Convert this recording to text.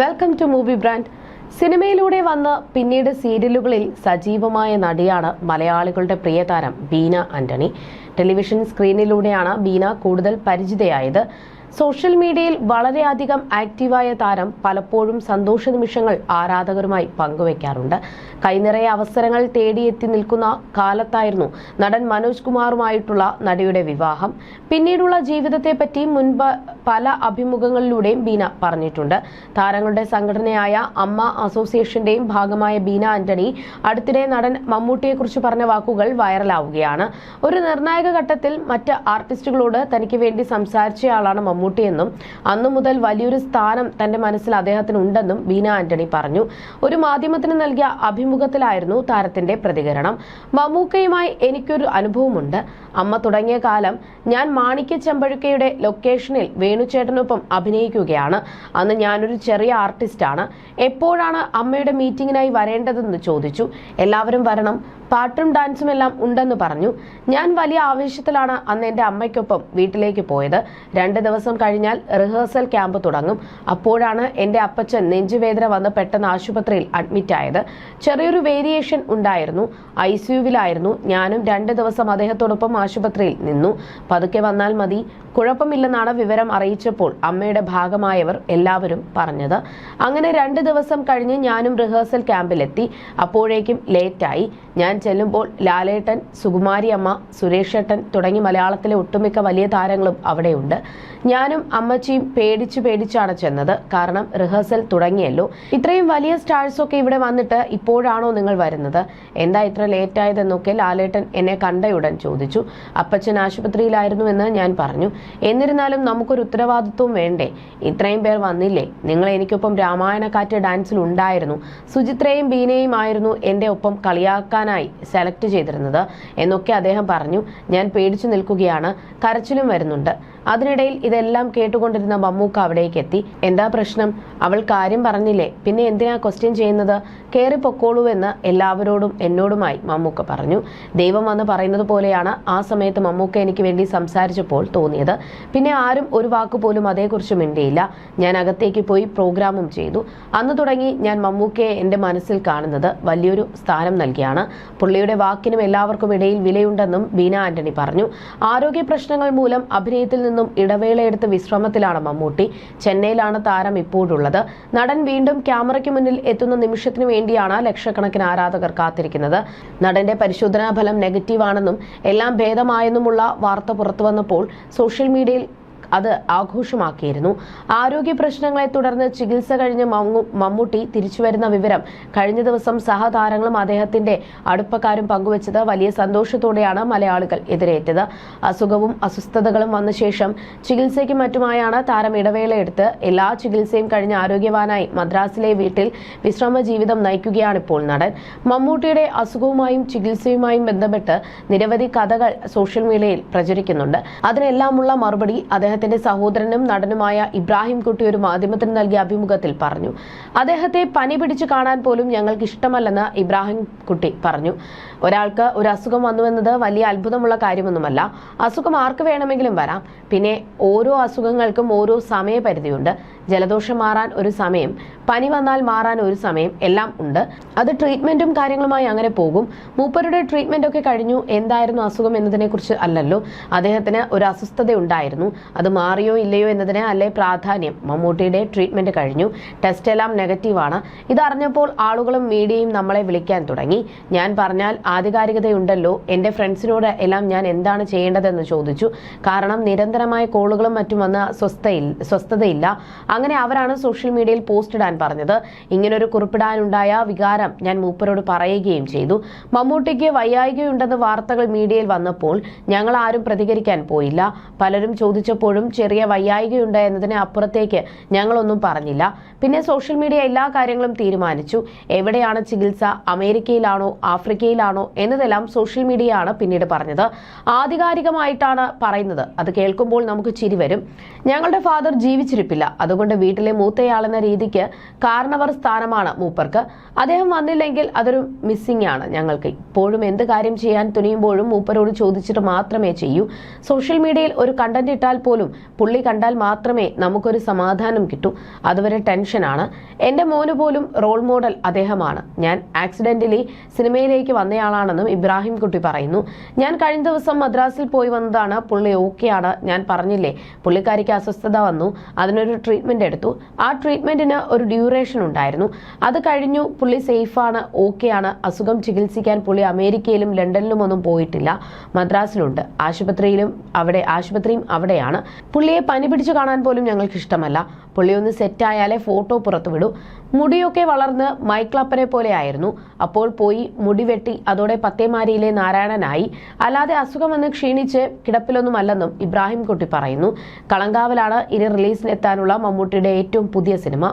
Welcome to movie brand സിനിമയിലൂടെ വന്ന് പിന്നീട് സീരിയലുകളിൽ സജീവമായ നടിയാണ് മലയാളികളുടെ പ്രിയതാരം ബീന ആന്റണി. ടെലിവിഷൻ സ്ക്രീനിലൂടെയാണ് ബീന കൂടുതൽ പരിചിതയായത്. സോഷ്യൽ മീഡിയയിൽ വളരെയധികം ആക്റ്റീവായ താരം പലപ്പോഴും സന്തോഷ നിമിഷങ്ങൾ ആരാധകരുമായി പങ്കുവയ്ക്കാറുണ്ട് കൈനിറയെ അവസരങ്ങൾ തേടിയെത്തി നിൽക്കുന്ന കാലത്തായിരുന്നു നടൻ മനോജ് കുമാറുമായിട്ടുള്ള നടിയുടെ വിവാഹം. പിന്നീടുള്ള ജീവിതത്തെപ്പറ്റി മുൻപ് പല അഭിമുഖങ്ങളിലൂടെയും ബീന പറഞ്ഞിട്ടുണ്ട്. താരങ്ങളുടെ സംഘടനയായ അമ്മ അസോസിയേഷന്റെയും ഭാഗമായ ബീന ആന്റണി അടുത്തിടെ നടൻ മമ്മൂട്ടിയെക്കുറിച്ച് പറഞ്ഞ വാക്കുകൾ വൈറലാവുകയാണ്. ഒരു നിർണായക ഘട്ടത്തിൽ മറ്റ് ആർട്ടിസ്റ്റുകളോട് തനിക്ക് വേണ്ടി സംസാരിച്ചയാളാണ് മമ്മൂട്ടിയെന്നും അന്നു മുതൽ വലിയൊരു സ്ഥാനം തന്റെ മനസ്സിൽ അദ്ദേഹത്തിന് ഉണ്ടെന്നും ബീന ആന്റണി പറഞ്ഞു. ഒരു മാധ്യമത്തിന് നൽകിയ അഭിമുഖത്തിലായിരുന്നു താരത്തിന്റെ പ്രതികരണം. മമ്മൂക്കയുമായി എനിക്കൊരു അനുഭവമുണ്ട്. അമ്മ തുടങ്ങിയ കാലം ഞാൻ മാണിക്യ ചെമ്പഴുക്കയുടെ ലൊക്കേഷനിൽ വേണുചേട്ടനൊപ്പം അഭിനയിക്കുകയാണ്. അന്ന് ഞാനൊരു ചെറിയ ആർട്ടിസ്റ്റാണ്. എപ്പോഴാണ് അമ്മയുടെ മീറ്റിംഗിനായി വരേണ്ടതെന്ന് ചോദിച്ചു. എല്ലാവരും വരണം പാട്ടും ഡാൻസും എല്ലാം ഉണ്ടെന്ന് പറഞ്ഞു. ഞാൻ വലിയ ആവേശത്തിലാണ് അന്ന് എന്റെ അമ്മയ്ക്കൊപ്പം വീട്ടിലേക്ക് പോയത്. രണ്ട് ദിവസം കഴിഞ്ഞാൽ റിഹേഴ്സൽ ക്യാമ്പ് തുടങ്ങും. അപ്പോഴാണ് എന്റെ അപ്പച്ചൻ നെഞ്ചുവേദന വന്ന് പെട്ടെന്ന് ആശുപത്രിയിൽ അഡ്മിറ്റായത് ചെറിയൊരു വേരിയേഷൻ ഉണ്ടായിരുന്നു. ഐ സിയുവിലായിരുന്നു ഞാനും രണ്ട് ദിവസം അദ്ദേഹത്തോടൊപ്പം ആശുപത്രിയിൽ നിന്നു. പതുക്കെ വന്നാൽ മതി. കുഴപ്പമില്ലെന്നാണ് വിവരം അറിയിച്ചപ്പോൾ അമ്മയുടെ ഭാഗമായവർ എല്ലാവരും പറഞ്ഞത്. അങ്ങനെ രണ്ട് ദിവസം കഴിഞ്ഞ് ഞാനും റിഹേഴ്സൽ ക്യാമ്പിലെത്തി അപ്പോഴേക്കും ലേറ്റായി ഞാൻ ചെല്ലുമ്പോൾ ലാലേട്ടൻ സുകുമാരി അമ്മ സുരേഷ് ഏട്ടൻ തുടങ്ങി മലയാളത്തിലെ ഒട്ടുമിക്ക വലിയ താരങ്ങളും അവിടെയുണ്ട്. ഞാനും അമ്മച്ചിയും പേടിച്ചു പേടിച്ചാണ് ചെന്നത്. കാരണം റിഹേഴ്സൽ തുടങ്ങിയല്ലോ. ഇത്രയും വലിയ സ്റ്റാഴ്സൊക്കെ ഇവിടെ വന്നിട്ട് ഇപ്പോഴാണോ നിങ്ങൾ വരുന്നത്? എന്താ ഇത്ര ലേറ്റ് ആയതെന്നൊക്കെ ലാലേട്ടൻ എന്നെ കണ്ടയുടൻ ചോദിച്ചു. അപ്പച്ചൻ ആശുപത്രിയിലായിരുന്നു എന്ന് ഞാൻ പറഞ്ഞു. എന്നിരുന്നാലും നമുക്കൊരു ഉത്തരവാദിത്വം വേണ്ടേ? ഇത്രയും പേർ വന്നില്ലേ? നിങ്ങൾ എനിക്കൊപ്പം രാമായണക്കാറ്റ് ഡാൻസിൽ ഉണ്ടായിരുന്നു. സുചിത്രയും ബീനയും ആയിരുന്നു എന്റെ ഒപ്പം കളിയാക്കാനായി സെലക്ട് ചെയ്തിരുന്നത് എന്നൊക്കെ അദ്ദേഹം പറഞ്ഞു. ഞാൻ പേടിച്ചു നിൽക്കുകയാണ്. കരച്ചിലും വരുന്നുണ്ട്. അതിനിടയിൽ ഇതെല്ലാം കേട്ടുകൊണ്ടിരുന്ന മമ്മൂക്ക അവിടേക്ക് എത്തി. എന്താ പ്രശ്നം? അവൾ കാര്യം പറഞ്ഞില്ലേ? പിന്നെ എന്തിനാ ക്വസ്റ്റ്യൻ ചെയ്യുന്നത്? കയറി പൊക്കോളൂ എന്ന് എല്ലാവരോടും എന്നോടുമായി മമ്മൂക്ക പറഞ്ഞു. ദൈവം വന്ന് പറയുന്നത് പോലെയാണ് ആ സമയത്ത് മമ്മൂക്ക എനിക്ക് വേണ്ടി സംസാരിച്ചപ്പോൾ തോന്നിയത്. പിന്നെ ആരും ഒരു വാക്ക് പോലും അതേക്കുറിച്ച് മിണ്ടിയില്ല. ഞാൻ അകത്തേക്ക് പോയി പ്രോഗ്രാമും ചെയ്തു. അന്ന് തുടങ്ങി ഞാൻ മമ്മൂക്കയെ എന്റെ മനസ്സിൽ കാണുന്നത് വലിയൊരു സ്ഥാനം നൽകിയാണ്. പുള്ളിയുടെ വാക്കിനും എല്ലാവർക്കും ഇടയിൽ വിലയുണ്ടെന്നും ബീന ആന്റണി പറഞ്ഞു. ആരോഗ്യ പ്രശ്നങ്ങൾ മൂലം അഭിനയത്തിൽ നിന്നും ഇടവേളയെടുത്ത് വിശ്രമത്തിലാണ് മമ്മൂട്ടി. ചെന്നൈയിലാണ് താരം ഇപ്പോഴുള്ളത്. നടൻ വീണ്ടും ക്യാമറയ്ക്ക് മുന്നിൽ എത്തുന്ന നിമിഷത്തിന് വേണ്ടിയാണ് ലക്ഷക്കണക്കിന് ആരാധകർ കാത്തിരിക്കുന്നത്. നടന്റെ പരിശോധനാ ഫലം നെഗറ്റീവാണെന്നും എല്ലാം ഭേദമായെന്നുമുള്ള വാർത്ത പുറത്തുവന്നപ്പോൾ സോഷ്യൽ മീഡിയയിൽ അത് ആഘോഷമാക്കിയിരുന്നു. ആരോഗ്യ പ്രശ്നങ്ങളെ തുടർന്ന് ചികിത്സ കഴിഞ്ഞ് മമ്മു- മമ്മൂട്ടി തിരിച്ചു വരുന്ന വിവരം കഴിഞ്ഞ ദിവസം സഹതാരങ്ങളും അദ്ദേഹത്തിന്റെ അടുപ്പക്കാരും പങ്കുവച്ചത് വലിയ സന്തോഷത്തോടെയാണ് മലയാളികൾ എതിരേറ്റത്. അസുഖവും അസ്വസ്ഥതകളും വന്ന ശേഷം ചികിത്സയ്ക്ക് മറ്റുമായാണ് താരം ഇടവേളയെടുത്ത് എല്ലാ ചികിത്സയും കഴിഞ്ഞ് ആരോഗ്യവാനായി മദ്രാസിലെ വീട്ടിൽ വിശ്രമ ജീവിതം നയിക്കുകയാണ് ഇപ്പോൾ നടൻ. മമ്മൂട്ടിയുടെ അസുഖവുമായും ചികിത്സയുമായും ബന്ധപ്പെട്ട് നിരവധി കഥകൾ സോഷ്യൽ മീഡിയയിൽ പ്രചരിക്കുന്നുണ്ട്. അതിനെല്ലാമുള്ള മറുപടി അദ്ദേഹത്തിന്റെ സഹോദരനും നടനുമായ ഇബ്രാഹിം കുട്ടി ഒരു മാധ്യമത്തിന് നൽകിയ അഭിമുഖത്തിൽ പറഞ്ഞു. അദ്ദേഹത്തെ പനി പിടിച്ചു കാണാൻ പോലും ഞങ്ങൾക്ക് ഇഷ്ടമല്ലെന്ന് ഇബ്രാഹിം കുട്ടി പറഞ്ഞു. ഒരാൾക്ക് ഒരു അസുഖം വന്നുവെന്നത് വലിയ അത്ഭുതമുള്ള കാര്യമൊന്നുമല്ല. അസുഖം ആർക്ക് വേണമെങ്കിലും വരാം. പിന്നെ ഓരോ അസുഖങ്ങൾക്കും ഓരോ സമയപരിധിയുണ്ട്. ജലദോഷം മാറാൻ ഒരു സമയം പനി വന്നാൽ മാറാൻ ഒരു സമയം എല്ലാം ഉണ്ട്. അത് ട്രീറ്റ്മെന്റും കാര്യങ്ങളുമായി അങ്ങനെ പോകും. മൂപ്പരുടെ ട്രീറ്റ്മെന്റ് ഒക്കെ കഴിഞ്ഞു. എന്തായിരുന്നു അസുഖം എന്നതിനെ കുറിച്ച് അല്ലല്ലോ. അദ്ദേഹത്തിന് ഒരു അസ്വസ്ഥത ഉണ്ടായിരുന്നു. അത് മാറിയോ ഇല്ലയോ എന്നതിന് അല്ലെ പ്രാധാന്യം? മമ്മൂട്ടിയുടെ ട്രീറ്റ്മെന്റ് കഴിഞ്ഞു. ടെസ്റ്റ് എല്ലാം നെഗറ്റീവാണ് ഇതറിഞ്ഞപ്പോൾ ആളുകളും മീഡിയയും നമ്മളെ വിളിക്കാൻ തുടങ്ങി. ഞാൻ പറഞ്ഞാൽ ആധികാരികതയുണ്ടല്ലോ. എന്റെ ഫ്രണ്ട്സിനോട് എല്ലാം ഞാൻ എന്താണ് ചെയ്യേണ്ടതെന്ന് ചോദിച്ചു. കാരണം നിരന്തരമായ കോളുകളും മറ്റും വന്ന് സ്വസ്ഥയിൽ സ്വസ്ഥതയില്ല അങ്ങനെ അവരാണ് സോഷ്യൽ മീഡിയയിൽ പോസ്റ്റ് ഇടാൻ പറഞ്ഞത്. ഇങ്ങനൊരു കുറിപ്പിടാനുണ്ടായ വികാരം ഞാൻ മൂപ്പരോട് പറയുകയും ചെയ്തു. മമ്മൂട്ടിക്ക് വയ്യായികയുണ്ടെന്ന് വാർത്തകൾ മീഡിയയിൽ വന്നപ്പോൾ ഞങ്ങൾ ആരും പ്രതികരിക്കാൻ പോയില്ല. പലരും ചോദിച്ചപ്പോഴും ചെറിയ വയ്യായികയുണ്ട് എന്നതിന് അപ്പുറത്തേക്ക് ഞങ്ങളൊന്നും പറഞ്ഞില്ല. പിന്നെ സോഷ്യൽ മീഡിയ എല്ലാ കാര്യങ്ങളും തീരുമാനിച്ചു. എവിടെയാണ് ചികിത്സ? അമേരിക്കയിലാണോ? ആഫ്രിക്കയിലാണോ? എന്നതെല്ലാം സോഷ്യൽ മീഡിയയാണ് പിന്നീട് പറഞ്ഞത്. ആധികാരികമായിട്ടാണ് പറയുന്നത്. അത് കേൾക്കുമ്പോൾ നമുക്ക് ചിരി വരും. ഞങ്ങളുടെ ഫാദർ ജീവിച്ചിരിപ്പില്ല. അതുകൊണ്ട് അതുകൊണ്ട് വീട്ടിലെ മൂത്തയാളെന്ന രീതിക്ക് കാരണവർ സ്ഥാനമാണ് മൂപ്പർക്ക്. അദ്ദേഹം വന്നില്ലെങ്കിൽ അതൊരു മിസ്സിംഗ് ആണ് ഞങ്ങൾക്ക്. ഇപ്പോഴും എന്ത് കാര്യം ചെയ്യാൻ തുനിയുമ്പോഴും മൂപ്പരോട് ചോദിച്ചിട്ട് മാത്രമേ ചെയ്യൂ. സോഷ്യൽ മീഡിയയിൽ ഒരു കണ്ടന്റ് ഇട്ടാൽ പോലും പുള്ളി കണ്ടാൽ മാത്രമേ നമുക്കൊരു സമാധാനം കിട്ടൂ. അതുവരെ ടെൻഷനാണ് എന്റെ മോന് പോലും റോൾ മോഡൽ അദ്ദേഹമാണ്. ഞാൻ ആക്സിഡന്റലി സിനിമയിലേക്ക് വന്നയാളാണെന്നും ഇബ്രാഹിം കുട്ടി പറയുന്നു. ഞാൻ കഴിഞ്ഞ ദിവസം മദ്രാസിൽ പോയി വന്നതാണ്. പുള്ളി ഓക്കെയാണ് ഞാൻ പറഞ്ഞില്ലേ പുള്ളിക്കാരിക്ക് അസ്വസ്ഥത വന്നു. അതിനൊരു ട്രീറ്റ്മെന്റ് എടുത്തു. ആ ട്രീറ്റ്മെന്റിന് ഒരു ഡ്യൂറേഷൻ ഉണ്ടായിരുന്നു. അത് കഴിഞ്ഞു പുള്ളി സേഫാണ് ആണ് അസുഖം ചികിത്സിക്കാൻ പുള്ളി അമേരിക്കയിലും ലണ്ടനിലും ഒന്നും പോയിട്ടില്ല. മദ്രാസിലുണ്ട്. ആശുപത്രിയിലും അവിടെ ആശുപത്രിയും അവിടെയാണ്. പുള്ളിയെ പനി പിടിച്ചു കാണാൻ പോലും ഞങ്ങൾക്ക് ഇഷ്ടമല്ല. പുള്ളി ഒന്ന് സെറ്റായാലേ ഫോട്ടോ പുറത്തുവിടൂ. മുടിയൊക്കെ വളർന്ന് മൈക്ലപ്പനെ പോലെ ആയിരുന്നു അപ്പോൾ പോയി മുടി വെട്ടി അതോടെ പത്തേമാരിയിലെ നാരായണനായി. അല്ലാതെ അസുഖം വന്ന് ക്ഷീണിച്ച് കിടപ്പിലൊന്നുമല്ലെന്നും ഇബ്രാഹിം കുട്ടി പറയുന്നു. കളങ്കാവലാണ് ഇനി റിലീസിനെത്താനുള്ള മമ്മൂട്ടിയുടെ ഏറ്റവും പുതിയ സിനിമ.